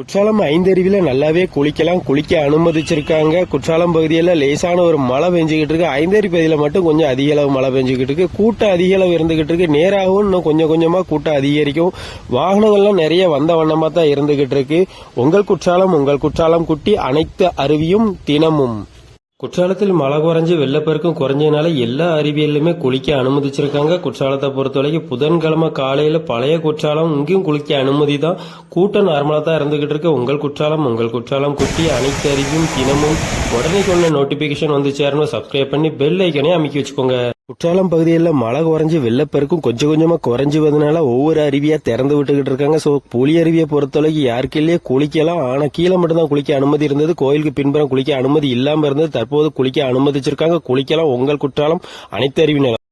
குற்றாலம் ஐந்தருவில நல்லாவே குளிக்கலாம். குளிக்க அனுமதிச்சிருக்காங்க. குற்றாலம் பகுதியில் லேசான ஒரு மழை பெஞ்சுக்கிட்டு இருக்கு. ஐந்தறி பகுதியில் மட்டும் கொஞ்சம் அதிக அளவு மழை பெஞ்சுக்கிட்டு இருக்கு. கூட்டம் அதிக அளவு இருந்துகிட்டு இருக்கு. நேராகவும் இன்னும் கொஞ்சம் கொஞ்சமா கூட்டம் அதிகரிக்கும். வாகனங்கள்லாம் நிறைய வந்த வண்ணமா தான் இருந்துகிட்டு இருக்கு. உங்கள் குற்றாலம் உங்கள் குற்றாலம் குட்டி அனைத்து அருவியும் தினமும். குற்றாலத்தில் மழை குறைஞ்சி வெள்ளப்பெருக்கும் குறைஞ்சதுனால எல்லா அருவியல்லுமே குளிக்க அனுமதிச்சிருக்காங்க. குற்றாலத்தை பொறுத்தவரைக்கும் புதன்கிழமை காலையில பழைய குற்றாலம் இங்கேயும் குளிக்க அனுமதி தான் கூட்டம் நார்மலா தான் இருந்துகிட்டு இருக்கு. உங்கள் குற்றாலம் உங்கள் குற்றாலம் குட்டி அனைத்து அருவியும் தினமும் உடனே கொண்ட நோட்டிபிகேஷன் வந்து சேரணும். சப்ஸ்கிரைப் பண்ணி பெல் ஐக்கனே அமைக்கி வச்சுக்கோங்க. குற்றாலம் பகுதியில் மழை குறைஞ்சி வெள்ளப்பெருக்கும் கொஞ்சம் கொஞ்சமா குறைஞ்சி வந்தனால ஒவ்வொரு அருவியா திறந்து விட்டுக்கிட்டு இருக்காங்க. ஸோ புலி அருவியை பொறுத்தளவுக்கு யாருக்கு இல்லையே குளிக்கலாம். ஆனா கீழே மட்டும்தான் குளிக்க அனுமதி இருந்தது. கோயிலுக்கு பின்புறம் குளிக்க அனுமதி இல்லாமல் இருந்தது. தற்போது குளிக்க அனுமதிச்சிருக்காங்க. குளிக்கலாம். உங்கள் குற்றாலம் அனைத்து அருவியினர்